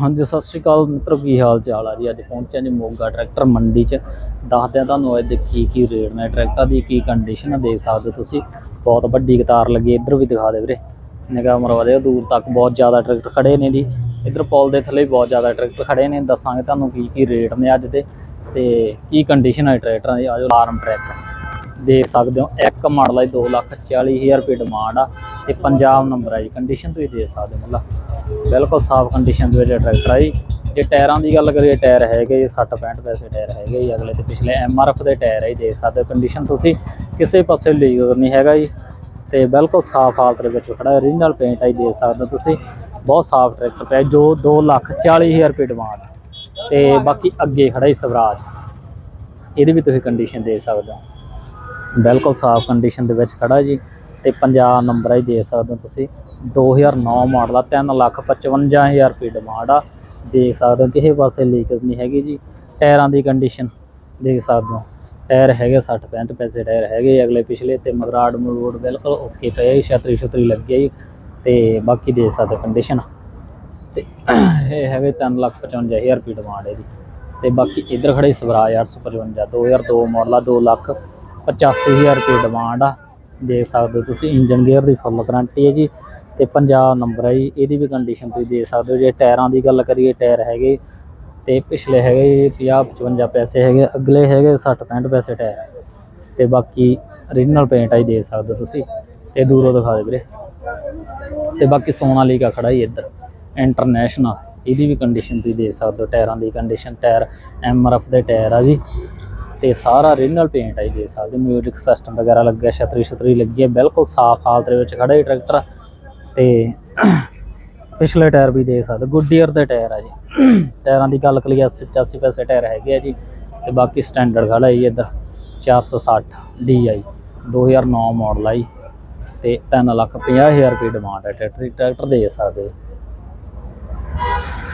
ਹਾਂਜੀ, ਸਤਿ ਸ਼੍ਰੀ ਅਕਾਲ ਮਿੱਤਰੋ, ਕੀ ਹਾਲ ਚਾਲ ਆ ਜੀ? ਅੱਜ ਪਹੁੰਚਿਆ ਜੀ ਮੋਗਾ ਟਰੈਕਟਰ ਮੰਡੀ 'ਚ। ਦੱਸਦਿਆਂ ਤੁਹਾਨੂੰ ਅੱਜ ਦੇ ਕੀ ਕੀ ਰੇਟ ਨੇ ਟਰੈਕਟਰ ਦੀ, ਕੀ ਕੰਡੀਸ਼ਨ ਆ, ਦੇਖ ਸਕਦੇ ਹੋ ਤੁਸੀਂ। ਬਹੁਤ ਵੱਡੀ ਕਤਾਰ ਲੱਗੀ, ਇੱਧਰ ਵੀ ਦਿਖਾ ਦੇ ਵੀਰੇ। ਨਿਗਾਹ ਮਰਵਾ ਦਿਓ, ਦੂਰ ਤੱਕ ਬਹੁਤ ਜ਼ਿਆਦਾ ਟਰੈਕਟਰ ਖੜੇ ਨੇ ਜੀ। ਇੱਧਰ ਪੁਲ ਦੇ ਥੱਲੇ ਵੀ ਬਹੁਤ ਜ਼ਿਆਦਾ ਟਰੈਕਟਰ ਖੜੇ ਨੇ। ਦੱਸਾਂਗੇ ਤੁਹਾਨੂੰ ਕੀ ਕੀ ਰੇਟ ਨੇ ਅੱਜ ਦੇ ਤੇ ਕੀ ਕੰਡੀਸ਼ਨ ਹੈ ਟਰੈਕਟਰਾਂ ਦੀ। ਆਜੋ ਆਰਮ ਟਰੈਕ ਦੇਖ ਸਕਦੇ ਹੋ, ਇੱਕ ਮਾਡਲ ਹੈ 2 ਲੱਖ 40 ਹਜ਼ਾਰ ਰੁਪਏ ਡਿਮਾਂਡ ਆ। ਤੇ ਪੰਜਾਬ ਨੰਬਰ ਹੈ ਜੀ ਕੰਡੀਸ਼ਨ ਤੁਸੀਂ ਦੇ ਸਕਦੇ ਹੋ ਮਤਲਬ ਬਿਲਕੁਲ ਸਾਫ਼ ਕੰਡੀਸ਼ਨ ਦੇ ਵਿੱਚ ਟਰੈਕਟਰ ਆ ਜੀ। ਜੇ ਟਾਇਰਾਂ ਦੀ ਗੱਲ ਕਰੀਏ, ਟਾਇਰ ਹੈਗੇ ਜੀ 60 65 ਪੈਸੇ ਟਾਇਰ ਹੈਗੇ ਜੀ, ਅਗਲੇ ਤੇ ਪਿਛਲੇ ਐਫ ਦੇ ਟਾਇਰ ਹੈ ਜੀ, ਦੇਖ ਸਕਦੇ ਹੋ ਕੰਡੀਸ਼ਨ ਤੁਸੀਂ। ਕਿਸੇ ਪਾਸੇ ਲੀਕ ਨਹੀਂ ਹੈਗਾ ਜੀ। ਤੇ ਬਿਲਕੁਲ ਸਾਫ਼ ਹਾਲਤ ਦੇ ਵਿੱਚ ਖੜਾ ਓਰੀਜਨਲ ਪੇਂਟ ਹੈ ਜੀ, ਦੇਖ ਸਕਦੇ ਹੋ ਤੁਸੀਂ। ਬਹੁਤ ਸਾਫ਼ ਟਰੈਕਟਰ ਪਿਆ ਜੋ 2 ਲੱਖ 40 ਹਜ਼ਾਰ ਰੁਪਏ ਡਿਮਾਂਡ ਤੇ ਬਾਕੀ ਅੱਗੇ ਖੜਾ ਹੀ ਸਵਰਾਜ। ਇਹਦੀ ਵੀ ਤੁਸੀਂ ਕੰਡੀਸ਼ਨ ਦੇ ਸਕਦੇ ਹੋ। ਬਿਲਕੁਲ ਸਾਫ਼ ਕੰਡੀਸ਼ਨ ਦੇ ਵਿੱਚ ਖੜਾ ਜੀ। ਤੇ ਪੰਜਾਬ ਨੰਬਰ ਹੈ ਦੇਖ ਸਕਦੇ ਹੋ ਤੁਸੀਂ। 2009 ਮਾਡਲ ਆ 3 ਲੱਖ 55000 ਰੁਪਏ ਡਿਮਾਂਡ ਆ। ਦੇਖ ਸਕਦੇ ਹੋ ਕਿਸੇ ਪਾਸੇ ਲੀਕੇਜ ਨਹੀਂ ਹੈਗੀ ਜੀ। ਟਾਇਰਾਂ ਦੀ ਕੰਡੀਸ਼ਨ ਦੇਖ ਸਕਦੇ ਹੋ। ਟਾਇਰ ਹੈਗੇ 60 65 ਪੈਸੇ ਟਾਇਰ ਹੈਗੇ ਅਗਲੇ ਪਿਛਲੇ ਤੇ ਮਗਰਾੜ ਮਰੋੜ ਬਿਲਕੁਲ ਓਕੇ ਪਏ ਜੀ, ਛਤਰੀ ਛਤਰੀ ਲੱਗੀ ਹੈ ਜੀ। ਤੇ ਬਾਕੀ ਦੇਖ ਸਕਦੇ ਕੰਡੀਸ਼ਨ ਤੇ ਇਹ ਹੈਗੇ 3 ਲੱਖ 55000 ਰੁਪਏ ਡਿਮਾਂਡ ਇਹਦੀ ਜੀ। ਤੇ ਬਾਕੀ ਇੱਧਰ ਖੜੇ ਸਵਰਾਜ 855 2002 ਮਾਡਲ ਆ 2 ਲੱਖ 85000 ਰੁਪਏ ਡਿਮਾਂਡ ਆ। ਦੇਖ ਸਕਦੇ ਹੋ ਤੁਸੀਂ ਇੰਜਨ ਗੇਅਰ ਦੀ ਫੁੱਲ ਗਾਰੰਟੀ ਹੈ ਜੀ ਤੇ ਪੰਜਾਬ ਨੰਬਰ ਹੈ ਜੀ, ਇਹਦੀ ਵੀ ਕੰਡੀਸ਼ਨ ਤੁਸੀਂ ਦੇਖ ਸਕਦੇ ਹੋ, ਜੇ ਟਾਇਰਾਂ ਦੀ ਗੱਲ ਕਰੀਏ, ਟਾਇਰ ਹੈਗੇ ਤੇ ਪਿਛਲੇ ਹੈਗੇ ਜੀ 50 55 ਪੈਸੇ ਹੈਗੇ, ਅਗਲੇ ਹੈਗੇ 60 65 ਪੈਸੇ ਟਾਇਰ ਤੇ ਬਾਕੀ ਓਰੀਜਨਲ ਪੇਂਟ ਆਈ ਦੇਖ ਸਕਦੇ ਹੋ ਤੁਸੀਂ, ਤੇ ਦੂਰੋਂ ਦਿਖਾ ਦੇ ਵੀਰੇ। ਤੇ ਬਾਕੀ ਸੋਨਾ ਸੋਨਾਲੀਕਾ ਖੜਾ ਹੀ ਇੱਧਰ ਇੰਟਰਨੈਸ਼ਨਲ ਇਹਦੀ ਵੀ ਕੰਡੀਸ਼ਨ ਤੁਸੀਂ ਦੇਖ ਸਕਦੇ ਹੋ, ਟਾਇਰਾਂ ਦੀ ਕੰਡੀਸ਼ਨ ਟਾਇਰ ਐਮਆਰਐਫ ਦੇ ਟਾਇਰ ਆ ਜੀ। ਤੇ ਸਾਰਾ ਓਰੀਜਨਲ ਪੇਂਟ ਆ ਜੀ, ਦੇਖ ਸਕਦੇ ਮਿਊਜ਼ਿਕ ਸਿਸਟਮ ਵਗੈਰਾ ਲੱਗਿਆ ਛਤਰੀ ਛਤਰੀ ਲੱਗੀ ਹੈ ਬਿਲਕੁਲ ਸਾਫ਼ ਹਾਲਤ ਦੇ ਵਿੱਚ ਖੜਾ ਹੀ ਟਰੈਕਟਰ ਤੇ ਪਿਛਲੇ ਟਾਇਰ ਵੀ ਦੇਖ ਸਕਦੇ ਗੁੱਡੀਅਰ ਦੇ ਟਾਇਰ ਆ ਜੀ। ਟਾਇਰਾਂ ਦੀ ਗੱਲ ਕਰੀਏ 80 85 ਪੈਸੇ ਟਾਇਰ ਹੈਗੇ ਆ ਜੀ, ਤੇ ਬਾਕੀ ਸਟੈਂਡਰਡ ਖੜਾ ਜੀ ਇੱਧਰ 460 DI 2009 ਮਾਡਲ ਆ ਜੀ ਤੇ 3 ਲੱਖ 50 ਹਜ਼ਾਰ ਰੁਪਏ ਡਿਮਾਂਡ ਹੈ ਟਰੈਕਟਰ ਟਰੈਕਟਰ ਦੇ ਸਕਦੇ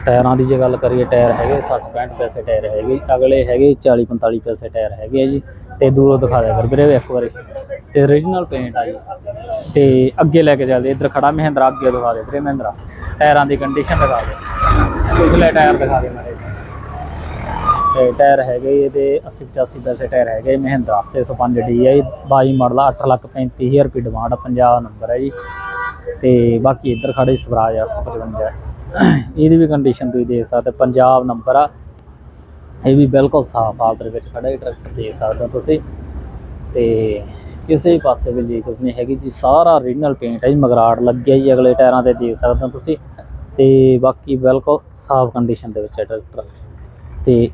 ਟਾਇਰਾਂ ਦੀ ਜੇ ਗੱਲ ਕਰੀਏ ਟਾਇਰ ਹੈਗੇ 60 65 ਪੈਸੇ ਟਾਇਰ ਹੈਗੇ ਅਗਲੇ ਹੈਗੇ 40 45 ਪੈਸੇ ਟਾਇਰ ਹੈਗੇ ਆ ਜੀ। ਤੇ ਦੂਰੋਂ ਦਿਖਾ ਦਿਆ ਕਰ ਵੀਰੇ ਇੱਕ ਵਾਰੀ। ਤੇ ਓਰੀਜਨਲ ਪੇਂਟ ਆ ਜੀ। ਤੇ ਅੱਗੇ ਲੈ ਕੇ ਚੱਲਦੇ ਇੱਧਰ ਖੜਾ ਮਹਿੰਦਰਾ ਅੱਗੇ ਦਿਖਾ ਦੇ ਵੀਰੇ ਮਹਿੰਦਰਾ। ਟਾਇਰਾਂ ਦੀ ਕੰਡੀਸ਼ਨ ਦਿਖਾ ਦੇ ਪਿਛਲੇ ਟਾਇਰ ਦਿਖਾ ਦੇ ਮਾਰੇ ਤੇ ਟਾਇਰ ਹੈਗੇ ਜੀ ਇਹਦੇ 80 85 ਪੈਸੇ ਟਾਇਰ ਹੈਗੇ ਮਹਿੰਦਰਾ। 605 DI 22 ਮਾਡਲ ਆ, 8 ਲੱਖ 35 ਹਜ਼ਾਰ ਰੁਪਏ ਡਿਮਾਂਡ ਆ ਪੰਜਾਬ ਨੰਬਰ ਹੈ ਜੀ। ਤੇ ਬਾਕੀ ਇੱਧਰ ਖੜੇ ਸਵਰਾਜ 855 ਇਹਦੀ ਵੀ ਕੰਡੀਸ਼ਨ ਤੁਸੀਂ ਦੇਖ ਸਕਦੇ ਪੰਜਾਬ ਨੰਬਰ ਆ। ਇਹ ਵੀ ਬਿਲਕੁਲ ਸਾਫ਼ ਹਾਲਤ ਦੇ ਵਿੱਚ ਖੜਾ ਹੀ ਟਰੈਕਟਰ ਦੇਖ ਸਕਦੇ ਹੋ ਤੁਸੀਂ। ਤੇ ਕਿਸੇ ਵੀ ਪਾਸੇ ਵੀ ਲੀਕਸ ਨਹੀਂ ਹੈਗੀ ਜੀ, ਸਾਰਾ ਓਰੀਜਨਲ ਪੇਂਟ ਹੈ ਜੀ, ਮਗਰਾੜ ਲੱਗਿਆ ਜੀ ਅਗਲੇ ਟਾਇਰਾਂ ਤੇ, ਦੇਖ ਸਕਦੇ ਹੋ ਤੁਸੀਂ। ਤੇ ਬਾਕੀ ਬਿਲਕੁਲ ਸਾਫ਼ ਕੰਡੀਸ਼ਨ ਦੇ ਵਿੱਚ ਹੈ ਟਰੈਕਟਰ ਤੇ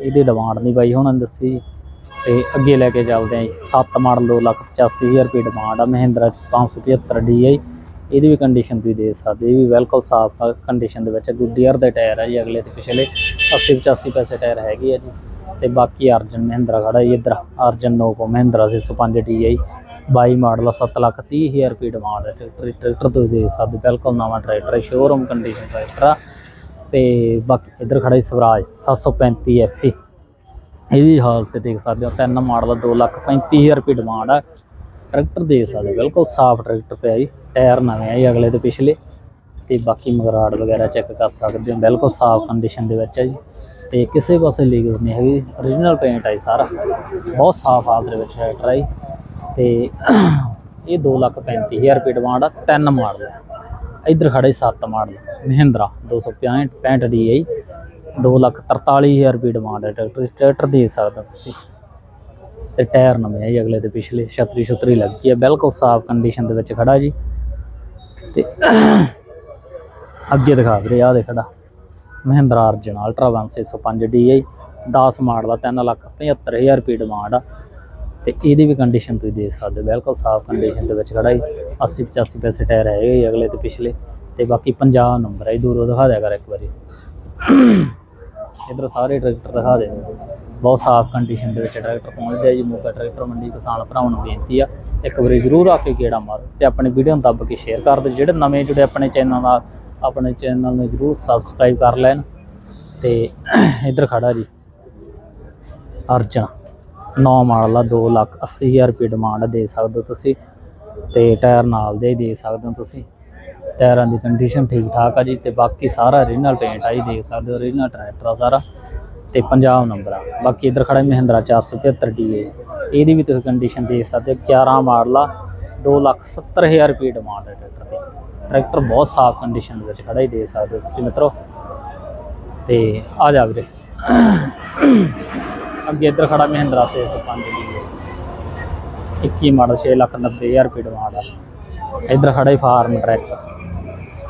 ਇਹਦੀ ਡਿਮਾਂਡ ਨਹੀਂ ਬਾਈ, ਹੁਣ ਦੱਸੀ। ਜੀ। ਤੇ ਅੱਗੇ ਲੈ ਕੇ ਚੱਲਦੇ ਆਂ ਜੀ 7 ਮਾਡਲ 2 ਲੱਖ 85000 ਰੁਪਏ ਡਿਮਾਂਡ ਆ, ਮਹਿੰਦਰਾ 575 DI ਇਹਦੀ ਵੀ ਕੰਡੀਸ਼ਨ ਤੁਸੀਂ ਦੇਖ ਸਕਦੇ ਇਹ ਵੀ ਬਿਲਕੁਲ ਸਾਫ਼ ਕੰਡੀਸ਼ਨ ਦੇ ਵਿੱਚ। ਗੁੱਡੀਅਰ ਦੇ ਟਾਇਰ ਆ ਜੀ, ਅਗਲੇ ਤੇ ਪਿਛਲੇ 80 85 ਪੈਸੇ ਟਾਇਰ ਹੈਗੇ ਆ ਜੀ। ਤੇ ਬਾਕੀ ਅਰਜਨ ਮਹਿੰਦਰਾ ਖੜਾ ਜੀ ਇੱਧਰ, Arjun Novo Mahindra 605 DI 22 model 7 lakh 30 ਹਜ਼ਾਰ ਰੁਪਏ ਡਿਮਾਂਡ ਹੈ ਟਰੈਕਟਰ ਟਰੈਕਟਰ ਤੁਸੀਂ ਦੇਖ ਸਕਦੇ ਬਿਲਕੁਲ ਨਵਾਂ ਟਰੈਕਟਰ ਹੈ ਸ਼ੋਰੂਮ ਕੰਡੀਸ਼ਨ ਟਰੈਕਟਰ ਆ। ਤੇ ਬਾਕੀ ਇੱਧਰ ਖੜਾ ਜੀ ਸਵਰਾਜ 735 FE ਇਹਦੀ ਹਾਲਤ ਦੇਖ ਸਕਦੇ ਹੋ, ਤਿੰਨ ਮਾਡਲ 2 ਲੱਖ 35000 ਰੁਪਏ ਡਿਮਾਂਡ ਆ। ਟਰੈਕਟਰ ਦੇ ਸਕਦੇ ਬਿਲਕੁਲ ਸਾਫ਼ ਟਰੈਕਟਰ ਪਿਆ ਜੀ। ਟਾਇਰ ਨਵੇਂ ਆ ਜੀ ਅਗਲੇ ਤੇ ਪਿਛਲੇ ਤੇ ਬਾਕੀ ਮਗਰਾੜ ਵਗੈਰਾ ਚੈੱਕ ਕਰ ਸਕਦੇ ਹੋ। ਬਿਲਕੁਲ ਸਾਫ਼ ਕੰਡੀਸ਼ਨ ਦੇ ਵਿੱਚ ਹੈ ਜੀ। ਤੇ ਕਿਸੇ ਪਾਸੇ ਲੀਕੇਜ ਨਹੀਂ ਹੈਗੀ। Origignal ਪੇਂਟ ਹੈ ਜੀ ਸਾਰਾ। ਬਹੁਤ ਸਾਫ਼ ਹਾਲਤ ਦੇ ਵਿੱਚ ਟਰੈਕਟਰ ਹੈ ਜੀ ਤੇ ਇਹ 2 ਲੱਖ 35000 ਰੁਪਏ ਡਿਮਾਂਡ ਆ, ਤਿੰਨ ਮਾਡਲ ਇੱਧਰ ਖੜੇ ਸੱਤ ਮਾਡਲ, ਮਹਿੰਦਰਾ 265 65 DI 2 ਲੱਖ 43000 ਰੁਪਏ ਡਿਮਾਂਡ ਹੈ। ਟਰੈਕਟਰ ਟਰੈਕਟਰ ਦੇ ਸਕਦੇ ਹੋ ਤੁਸੀਂ। ਤੇ ਟਾਇਰ ਨਵੇਂ ਆ ਜੀ ਅਗਲੇ ਤੇ ਪਿਛਲੇ। ਛਤਰੀ ਛਤਰੀ ਲੱਗੀ ਹੈ। ਬਿਲਕੁਲ ਸਾਫ਼ ਕੰਡੀਸ਼ਨ ਦੇ ਵਿੱਚ ਖੜਾ ਜੀ। ਤੇ ਅੱਗੇ ਦਿਖਾ ਵੀਰੇ ਆਹ ਦੇ ਖੜਾ Mahindra Arjun ultra 1605 DI 10 model ਆ 3 ਲੱਖ 75000 ਰੁਪਏ ਡਿਮਾਂਡ ਆ। ਤੇ ਇਹਦੀ ਵੀ ਕੰਡੀਸ਼ਨ ਤੁਸੀਂ ਦੇਖ ਸਕਦੇ ਹੋ ਬਿਲਕੁਲ ਸਾਫ਼ ਕੰਡੀਸ਼ਨ ਦੇ ਵਿੱਚ ਖੜਾ ਜੀ 80 85 ਪੈਸੇ ਟਾਇਰ ਹੈਗੇ ਜੀ ਅਗਲੇ ਤੇ ਪਿਛਲੇ। ਤੇ ਬਾਕੀ 50 ਨੰਬਰ ਹੈ ਜੀ, ਦੂਰੋਂ ਦਿਖਾ ਦਿਆ ਕਰ ਇੱਕ ਵਾਰੀ। ਇਧਰ ਸਾਰੇ ਟਰੈਕਟਰ ਦਿਖਾ ਦੇ। ਬਹੁਤ ਸਾਫ਼ ਕੰਡੀਸ਼ਨ ਦੇ ਵਿੱਚ ਟਰੈਕਟਰ ਪਹੁੰਚਦੇ ਆ ਜੀ ਮੋਗਾ ਟਰੈਕਟਰ ਮੰਡੀ ਕਿਸਾਨ ਭਰਾਵਾਂ ਨੂੰ ਬੇਨਤੀ ਆ, ਇੱਕ ਵਾਰੀ ਜ਼ਰੂਰ ਆ ਕੇ ਗੇੜਾ ਮਾਰੋ ਤੇ ਆਪਣੀ ਵੀਡੀਓ ਨੂੰ ਦੱਬ ਕੇ ਸ਼ੇਅਰ ਕਰ ਦਿਓ। ਜਿਹੜੇ ਨਵੇਂ ਜੁੜੇ ਆਪਣੇ ਚੈਨਲ ਨਾਲ, ਆਪਣੇ ਚੈਨਲ ਨੂੰ ਜ਼ਰੂਰ ਸਬਸਕ੍ਰਾਈਬ ਕਰ ਲੈਣ ਤੇ ਇਧਰ ਖੜਾ ਜੀ। ਅਰਜਨ 9 ਮਾਡਲ ਆ 2 ਲੱਖ 80 ਹਜ਼ਾਰ ਰੁਪਏ ਡਿਮਾਂਡ ਦੇ ਸਕਦੇ ਹੋ ਤੁਸੀਂ ਤੇ ਟਾਇਰ ਨਾਲ ਦੇ ਹੀ ਦੇ ਸਕਦੇ ਹੋ ਤੁਸੀਂ। ਟਾਇਰਾਂ ਦੀ ਕੰਡੀਸ਼ਨ ਠੀਕ ਠਾਕ ਆ ਜੀ ਤੇ ਬਾਕੀ ਸਾਰਾ ਰੀਜਨਲ ਪੇਂਟ ਆ ਜੀ, ਦੇਖ ਸਕਦੇ ਹੋ ਰੀਜਨਲ ਟਰੈਕਟਰ ਆ ਸਾਰਾ ਤੇ ਪੰਜਾਬ ਨੰਬਰ ਆ। ਬਾਕੀ ਇੱਧਰ ਖੜਾ ਮਹਿੰਦਰਾ 475 ਡੀਏ ਇਹਦੀ ਵੀ ਤੁਸੀਂ ਕੰਡੀਸ਼ਨ ਦੇਖ ਸਕਦੇ ਹੋ 11 ਮਾਡਲ ਆ 270000 ਰੁਪਏ ਡਿਮਾਂਡ ਹੈ ਟਰੈਕਟਰ ਦੀ। ਟਰੈਕਟਰ ਬਹੁਤ ਸਾਫ਼ ਕੰਡੀਸ਼ਨ ਦੇ ਵਿੱਚ ਖੜਾ ਹੀ ਦੇਖ ਸਕਦੇ ਹੋ ਤੁਸੀਂ ਮਿੱਤਰੋ। ਤੇ ਆ ਜਾ ਵੀਰੇ। ਅੱਗੇ ਇੱਧਰ ਖੜਾ ਮਹਿੰਦਰਾ 605 ਡੀਏ 21 ਮਾਡਲ 690000 ਰੁਪਏ ਡਿਮਾਂਡ ਆ। ਇੱਧਰ ਖੜਾ ਹੀ ਫਾਰਮ ਟਰੈਕ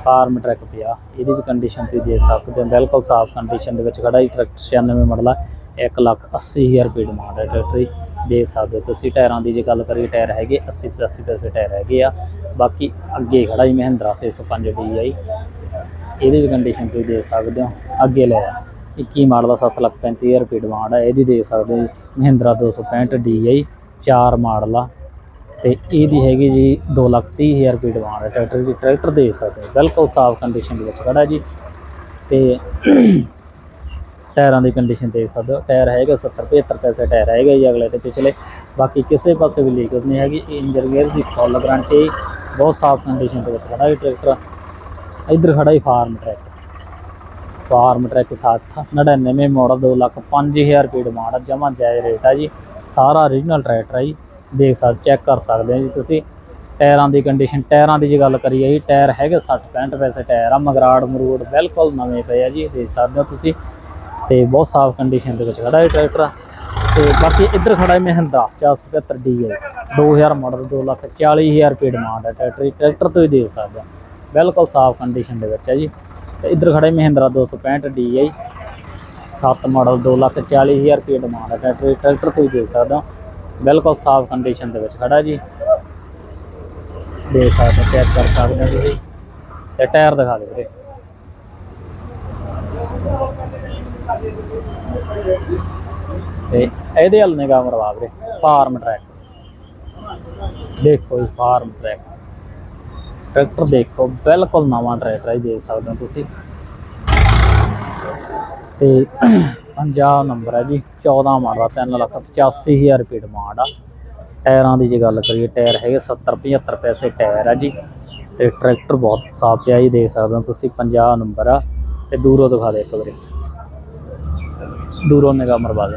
ਫਾਰਮ ਟਰੈਕ ਪਿਆ। ਇਹਦੀ ਵੀ ਕੰਡੀਸ਼ਨ ਤੁਸੀਂ ਦੇ ਸਕਦੇ ਹੋ ਬਿਲਕੁਲ ਸਾਫ਼ ਕੰਡੀਸ਼ਨ ਦੇ ਵਿੱਚ ਖੜਾ ਹੀ ਟਰੈਕਟਰ 96 ਮਾਡਲ ਆ। 180000 ਰੁਪਏ ਡਿਮਾਂਡ ਹੈ ਟਰੈਕਟਰ ਦੀ। ਦੇਖ ਸਕਦੇ ਹੋ ਤੁਸੀਂ ਟਾਇਰਾਂ ਦੀ ਜੇ ਗੱਲ ਕਰੀਏ, ਟਾਇਰ ਹੈਗੇ 80 85 ਪੈਸੇ ਟਾਇਰ ਹੈਗੇ ਆ। ਬਾਕੀ ਅੱਗੇ ਖੜਾ ਹੀ ਮਹਿੰਦਰਾ 605 DI ਇਹਦੀ ਵੀ ਕੰਡੀਸ਼ਨ ਤੁਸੀਂ ਦੇਖ ਸਕਦੇ ਹੋ। ਅੱਗੇ ਲੈ ਆ। 21 ਮਾਡਲ ਦਾ 735000 ਰੁਪਏ ਡਿਮਾਂਡ ਹੈ ਇਹਦੀ ਦੇਖ ਸਕਦੇ ਹੋ ਜੀ, ਮਹਿੰਦਰਾ 265 DI 4 ਮਾਡਲ ਆ। ਤੇ ਇਹਦੀ ਹੈਗੀ ਜੀ 230000 ਰੁਪਏ ਡਿਮਾਂਡ ਹੈ ਟਰੈਕਟਰ ਦੀ। ਟਰੈਕਟਰ ਦੇ ਸਕਦੇ ਹੋ। ਬਿਲਕੁਲ ਸਾਫ਼ ਕੰਡੀਸ਼ਨ ਦੇ ਵਿੱਚ ਖੜਾ ਜੀ। ਤੇ ਟਾਇਰਾਂ ਦੀ ਕੰਡੀਸ਼ਨ ਦੇਖ ਸਕਦੇ ਹੋ। ਟਾਇਰ ਹੈਗਾ 70 75 ਪੈਸੇ ਟਾਇਰ ਹੈਗਾ ਜੀ ਅਗਲੇ ਤੇ ਪਿਛਲੇ। ਬਾਕੀ ਕਿਸੇ ਪਾਸੇ ਵੀ ਲੀਕ ਨਹੀਂ ਹੈਗੀ। ਇੰਜਨ ਗੇਅਰ ਦੀ ਫੁੱਲ ਗਾਰੰਟੀ ਬਹੁਤ ਸਾਫ਼ ਕੰਡੀਸ਼ਨ ਦੇ ਵਿੱਚ ਖੜਾ ਹੈ ਟਰੈਕਟਰ ਇੱਧਰ ਖੜਾ ਹੀ Farmtrac Farmtrac 60 99 model 2 lakh 5000 ਰੁਪਏ ਡਿਮਾਂਡ ਆ। ਜਮਾ ਜਾਇਜ਼ ਰੇਟ ਆ ਜੀ। ਸਾਰਾ ਓਰੀਜਨਲ ਟਰੈਕਟਰ ਆ ਜੀ। ਦੇਖ ਸਕਦੇ ਚੈੱਕ ਕਰ ਸਕਦੇ ਹੋ ਜੀ ਤੁਸੀਂ। ਟਾਇਰਾਂ ਦੀ ਕੰਡੀਸ਼ਨ ਟਾਇਰਾਂ ਦੀ ਜੇ ਗੱਲ ਕਰੀਏ ਜੀ, ਟਾਇਰ ਹੈਗੇ 60 65 ਪੈਸੇ ਟਾਇਰ ਆ, ਮਗਰਾੜ ਮਰੂੜ ਬਿਲਕੁਲ ਨਵੇਂ ਪਏ ਆ ਜੀ, ਦੇਖ ਸਕਦੇ ਹੋ ਤੁਸੀਂ। ਤੇ ਬਹੁਤ ਸਾਫ਼ ਕੰਡੀਸ਼ਨ ਦੇ ਵਿੱਚ ਖੜਾ ਹੈ ਟਰੈਕਟਰ ਤੇ ਬਾਕੀ ਇੱਧਰ ਖੜਾ ਹੈ ਮਹਿੰਦਰਾ 475 ਡੀਏ 2000 ਮਾਡਲ 2 ਲੱਖ 40000 ਰੁਪਏ ਡਿਮਾਂਡ ਹੈ ਟਰੈਕਟਰ ਟਰੈਕਟਰ ਤੋਂ ਹੀ ਦੇਖ ਸਕਦੇ ਹੋ, ਬਿਲਕੁਲ ਸਾਫ਼ ਕੰਡੀਸ਼ਨ ਦੇ ਵਿੱਚ ਹੈ ਜੀ। ਤੇ ਇੱਧਰ ਖੜਾ ਹੈ ਮਹਿੰਦਰਾ 265 ਡੀਆਈ 7 ਮਾਡਲ 2 ਲੱਖ 40000 ਰੁਪਏ ਡਿਮਾਂਡ ਹੈ ਟਰੈਕਟਰ ਟਰੈਕਟਰ ਤੋਂ ਹੀ ਦੇਖ ਸਕਦੇ ਹੋ ਬਿਲਕੁਲ ਸਾਫ਼ ਕੰਡੀਸ਼ਨ ਦੇ ਵਿੱਚ ਖੜਾ ਜੀ। ਦੇ ਸਕਦੇ ਚੈੱਕ ਕਰ ਸਕਦੇ ਹੋ ਤੁਸੀਂ। ਤੇ ਟਾਇਰ ਦਿਖਾ ਦਿਓ ਵੀਰੇ। ਤੇ ਇਹਦੇ ਹਲ ਨਿਗਾਹ ਮਰਵਾ ਵੀਰੇ ਫਾਰਮ ਟਰੈਕ ਦੇਖੋ ਜੀ ਫਾਰਮ ਟਰੈਕ ਟਰੈਕਟਰ ਦੇਖੋ ਬਿਲਕੁਲ ਨਵਾਂ ਟਰੈਕਟਰ ਹੈ ਜੀ, ਦੇਖ ਸਕਦੇ ਹੋ ਤੁਸੀਂ। ਤੇ ਪੰਜਾਬ ਨੰਬਰ ਹੈ ਜੀ 14 ਮਾਡਲ 3 ਲੱਖ 85000 ਰੁਪਏ ਡਿਮਾਂਡ ਆ। ਟਾਇਰਾਂ ਦੀ ਜੇ ਗੱਲ ਕਰੀਏ, ਟਾਇਰ ਹੈਗੇ 70 75 ਪੈਸੇ ਟਾਇਰ ਆ ਜੀ। ਤੇ ਟਰੈਕਟਰ ਬਹੁਤ ਸਾਫ਼ ਪਿਆ ਜੀ, ਦੇਖ ਸਕਦੇ ਹੋ ਤੁਸੀਂ 50 ਨੰਬਰ ਆ। ਤੇ ਦੂਰੋਂ ਦਿਖਾ ਦੇ ਇੱਕ ਵਾਰੀ। ਦੂਰੋਂ ਨਿਗਾਹ ਮਰਵਾ ਦੇ।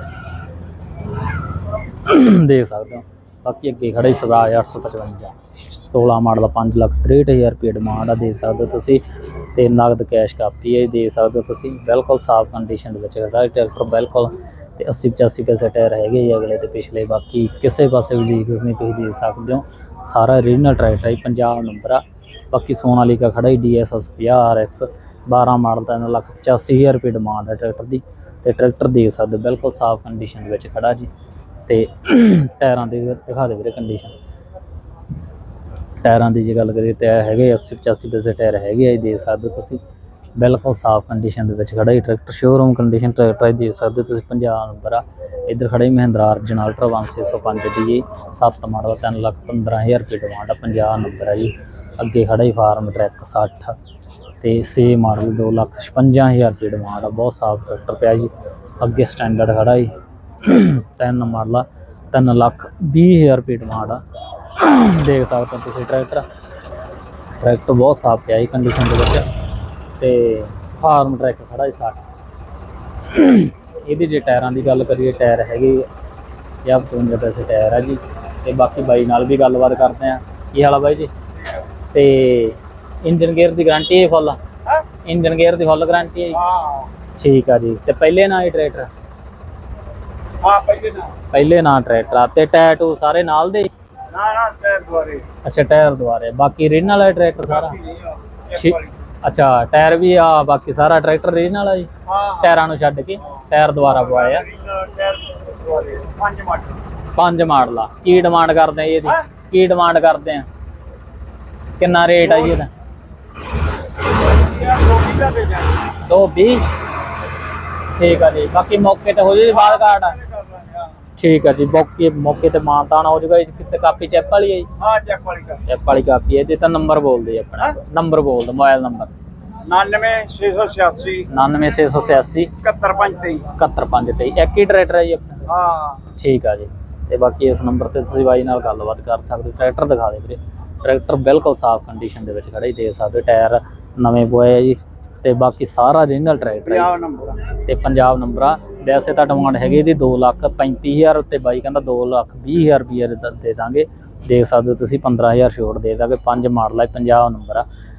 ਦੇਖ ਸਕਦੇ ਹੋ। ਬਾਕੀ ਅੱਗੇ ਖੜਾ ਹੀ ਸਵਰਾਜ 855 16 ਮਾਡਲ 5 ਲੱਖ 63000 ਰੁਪਏ ਡਿਮਾਂਡ ਆ ਦੇ ਸਕਦੇ ਹੋ ਤੁਸੀਂ ਤੇ ਨਗਦ ਕੈਸ਼ ਕਾਪੀ ਹੈ ਦੇ ਸਕਦੇ ਹੋ ਤੁਸੀਂ। ਬਿਲਕੁਲ ਸਾਫ਼ ਕੰਡੀਸ਼ਨ ਦੇ ਵਿੱਚ ਖੜਾ ਹੈ ਟਰੈਕਟਰ ਬਿਲਕੁਲ ਤੇ 80 85 ਪੈਸੇ ਟਾਇਰ ਹੈਗੇ ਜੀ ਅਗਲੇ ਤੇ ਪਿਛਲੇ ਬਾਕੀ ਕਿਸੇ ਪਾਸੇ ਵੀ ਲੀਕਸ ਨਹੀਂ ਤੁਸੀਂ ਦੇ ਸਕਦੇ ਹੋ। ਸਾਰਾ ਓਰੀਜਨਲ ਟਰੈਕਟਰ ਹੈ ਪੰਜਾਬ ਨੰਬਰ ਆ। ਬਾਕੀ ਸੋਨਾਲੀਕਾ ਖੜਾ ਹੀ DSS 50 RX 12 ਮਾਡਲ ਦਾ 3 ਲੱਖ 85000 ਰੁਪਏ ਡਿਮਾਂਡ ਹੈ ਟਰੈਕਟਰ ਦੀ ਤੇ ਟਰੈਕਟਰ ਦੇਖ ਸਕਦੇ ਹੋ, ਬਿਲਕੁਲ ਸਾਫ਼ ਕੰਡੀਸ਼ਨ ਦੇ ਵਿੱਚ ਖੜਾ ਜੀ। ਤੇ ਟਾਇਰਾਂ ਦੀ ਦਿਖਾ ਦੇ ਵੀਰੇ ਕੰਡੀਸ਼ਨ ਟਾਇਰਾਂ ਦੀ ਜੇ ਗੱਲ ਕਰੀਏ ਟਾਇਰ ਹੈਗੇ 80 85 ਪੈਸੇ ਟਾਇਰ ਹੈਗੇ ਆ ਜੀ, ਦੇਖ ਸਕਦੇ ਹੋ ਤੁਸੀਂ। ਬਿਲਕੁਲ ਸਾਫ਼ ਕੰਡੀਸ਼ਨ ਦੇ ਵਿੱਚ ਖੜਾ ਹੀ ਟਰੈਕਟਰ ਸ਼ੋਰੂਮ ਕੰਡੀਸ਼ਨ ਟਰੈਕਟਰ ਹੈ ਦੇਖ ਸਕਦੇ ਹੋ ਤੁਸੀਂ 50 ਨੰਬਰ ਆ ਇੱਧਰ ਖੜਾ ਹੀ ਮਹਿੰਦਰਾ ਅਰਜਨ ਅਲਟਰਾ 1605 ਦੀ 7 ਮਾਡਲ 3 ਲੱਖ 15000 ਰੁਪਏ ਡਿਮਾਂਡ ਆ 50 ਨੰਬਰ ਆ ਜੀ। ਅੱਗੇ ਖੜਾ ਹੀ ਫਾਰਮ ਟਰੈਕ 60 ਤੇ 6 ਮਾਡਲ 2 ਲੱਖ 55000 ਰੁਪਏ ਡਿਮਾਂਡ ਆ, ਬਹੁਤ ਸਾਫ਼ ਟਰੈਕਟਰ ਪਿਆ ਜੀ। ਅੱਗੇ ਸਟੈਂਡਰਡ ਖੜਾ ਹੀ 3 ਮਾਡਲ 3 ਲੱਖ 20000 ਰੁਪਏ ਡਿਮਾਂਡ ਆ। ਦੇਖ ਸਕਦੇ ਹੋ ਤੁਸੀਂ ਟਰੈਕਟਰ ਟਰੈਕਟਰ ਬਹੁਤ ਸਾਫ਼ ਪਿਆ ਜੀ ਕੰਡੀਸ਼ਨ ਦੇ ਵਿੱਚ ਤੇ ਫਾਰਮ ਟਰੈਕ ਖੜਾ ਜੀ 60 ਇਹਦੇ ਜੇ ਟਾਇਰਾਂ ਦੀ ਗੱਲ ਕਰੀਏ ਟਾਇਰ ਹੈਗੇ ਜਾਂ 55 ਪੈਸੇ ਟਾਇਰ ਆ ਜੀ। ਤੇ ਬਾਕੀ ਬਾਈ ਨਾਲ ਵੀ ਗੱਲਬਾਤ ਕਰਦੇ ਆ। ਕੀ ਹਾਲ ਆ ਬਾਈ ਜੀ? ਤੇ ਇੰਜਨ ਗੇਅਰ ਦੀ ਗਾਰੰਟੀ ਹੈ ਫੁੱਲ ਹਾਂ? ਇੰਜਨ ਗੇਅਰ ਦੀ ਫੁੱਲ ਗਾਰੰਟੀ ਹੈ ਜੀ? ਹਾਂ। ਠੀਕ ਆ ਜੀ। ਤੇ ਪਹਿਲੇ ਨਾ ਹੀ ਟਰੈਕਟਰ ਹਾਂ ਪਹਿਲੇ ਨਾ ਪਹਿਲੇ ਨਾ ਟਰੈਕਟਰ ਆ ਤੇ ਟੈਟੂ ਸਾਰੇ ਨਾਲ ਦੇ? ਨਾ ਨਾ ਟਾਇਰ ਦੁਆਰੇ। ਅੱਛਾ ਟਾਇਰ ਦੁਆਰੇ। ਬਾਕੀ ਰੀਜਨਲ ਹੈ ਟਰੈਕਟਰ ਸਾਰਾ? ਅੱਛਾ ਟਾਇਰ ਵੀ ਆ ਬਾਕੀ ਸਾਰਾ ਟਰੈਕਟਰ ਰੀਜਨਲ ਆ ਜੀ ਟਾਇਰਾਂ ਨੂੰ ਛੱਡ ਕੇ ਟਾਇਰ ਦੁਆਰਾ ਪਵਾਏ ਆ। ਟਾਇਰ ਦੁਆਰੇ ਪੰਜ ਮਾਡਲ। ਆ। ਕੀ ਡਿਮਾਂਡ ਕਰਦੇ ਆ ਜੀ ਇਹਦੀ? ਕੀ ਡਿਮਾਂਡ ਕਰਦੇ ਆ? ਕਿੰਨਾ ਰੇਟ ਆ ਜੀ ਇਹਦਾ? ਟਾਇਰ ਦੋ ਕਿਲਾ ਦੇ ਜਾਣਾ 220 ਠੀਕ ਆ ਜੀ। ਬਾਕੀ ਮੌਕੇ ਤੇ ਹੋ ਜੀ ਬਾਲ ਕਾਰਡ। ਠੀਕ ਆ ਜੀ ਮੌਕੇ ਮੌਕੇ ਤੇ ਮਾਨਤਾਨ ਹੋ ਜਾਊਗਾ ਕਿਤੇ ਕਾਪੀ ਚੈਪ ਵਾਲੀ ਹੈ ਜੀ। ਹਾਂ ਚੈੱਕ ਵਾਲੀ ਕਰ ਚੈਪ ਵਾਲੀ ਕਾਪੀ ਹੈ ਜੇ ਤਾਂ ਨੰਬਰ ਬੋਲ ਦੇ ਆਪਣਾ। ਨੰਬਰ ਬੋਲ ਦੋ ਮੋਬਾਈਲ ਨੰਬਰ। 99 686 99686 7153 71523 ਇੱਕ ਹੀ ਟਰੈਕਟਰ ਹੈ ਜੀ ਆਪਣਾ? ਹਾਂ। ਠੀਕ ਆ ਜੀ। ਤੇ ਬਾਕੀ ਇਸ ਨੰਬਰ ਤੇ ਤੁਸੀਂ ਬਾਈ ਨਾਲ ਗੱਲਬਾਤ ਕਰ ਸਕਦੇ ਹੋ। ਟਰੈਕਟਰ ਦਿਖਾ ਦੇ ਵੀਰੇ। ਟਰੈਕਟਰ ਬਿਲਕੁਲ ਸਾਫ਼ ਕੰਡੀਸ਼ਨ ਦੇ ਵਿੱਚ ਖੜਾ ਹੀ ਦੇਖ ਸਕਦੇ। ਟਾਇਰ ਨਵੇਂ ਪੋਏ ਆ ਜੀ। ਤੇ ਬਾਕੀ ਸਾਰਾ ਓਰੀਜਨਲ ਟਰੈਕਟਰ ਹੈ ਪੰਜਾਬ। ਨੰਬਰ ਤੇ ਪੰਜਾਬ ਨੰਬਰ ਆ। ਵੈਸੇ ਤਾਂ ਡਿਮਾਂਡ ਹੈਗੀ ਇਹਦੀ 2 ਲੱਖ 35000 ਤੇ ਬਾਈ ਕਹਿੰਦਾ 2 ਲੱਖ 20000 ਰੁਪਏ ਦੇ ਦੇ ਦਾਂਗੇ। ਦੇਖ ਸਕਦੇ ਹੋ ਤੁਸੀਂ 15000 ਛੋਟ ਦੇ ਦਾਂਗੇ। ਪੰਜ ਮਾਡਲ ਹੈ ਪੰਜਾਬ ਨੰਬਰ ਆ।